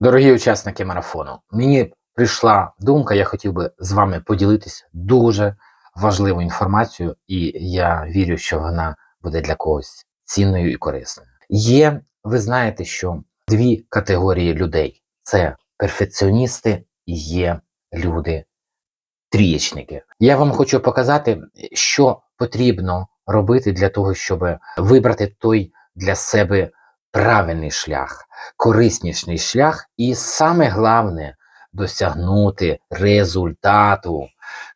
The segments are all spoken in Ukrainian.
Дорогі учасники марафону, мені прийшла думка, я хотів би з вами поділитися дуже важливою інформацією, і я вірю, що вона буде для когось цінною і корисною. Є, ви знаєте, що дві категорії людей: це перфекціоністи і є люди трієчники. Я вам хочу показати, що потрібно робити для того, щоб вибрати той для себе правильний шлях, корисніший шлях, і саме головне досягнути результату.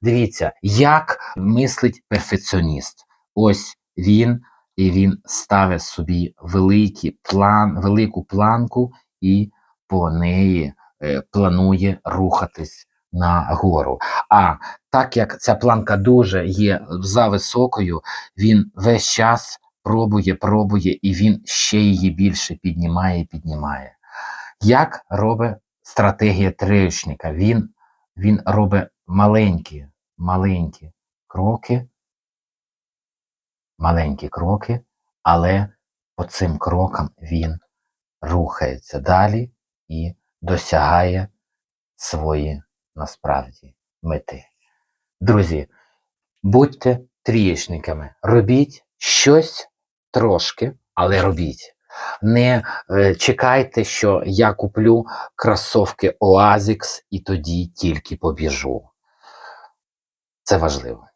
Дивіться, як мислить перфекціоніст. Ось він і він ставить собі великий план, велику планку і по неї е, планує рухатись нагору. А так як ця планка дуже є за високою, він весь час пробує, пробує, і він ще її більше піднімає, піднімає. Як робить стратегія триючника? Він, він робить маленькі, маленькі кроки, маленькі кроки, але по цим крокам він рухається далі і досягає свої насправді мети. Друзі, будьте трієчниками, робіть щось трошки, але робіть. Не е, чекайте, що я куплю кросовки Oasics і тоді тільки побіжу. Це важливо.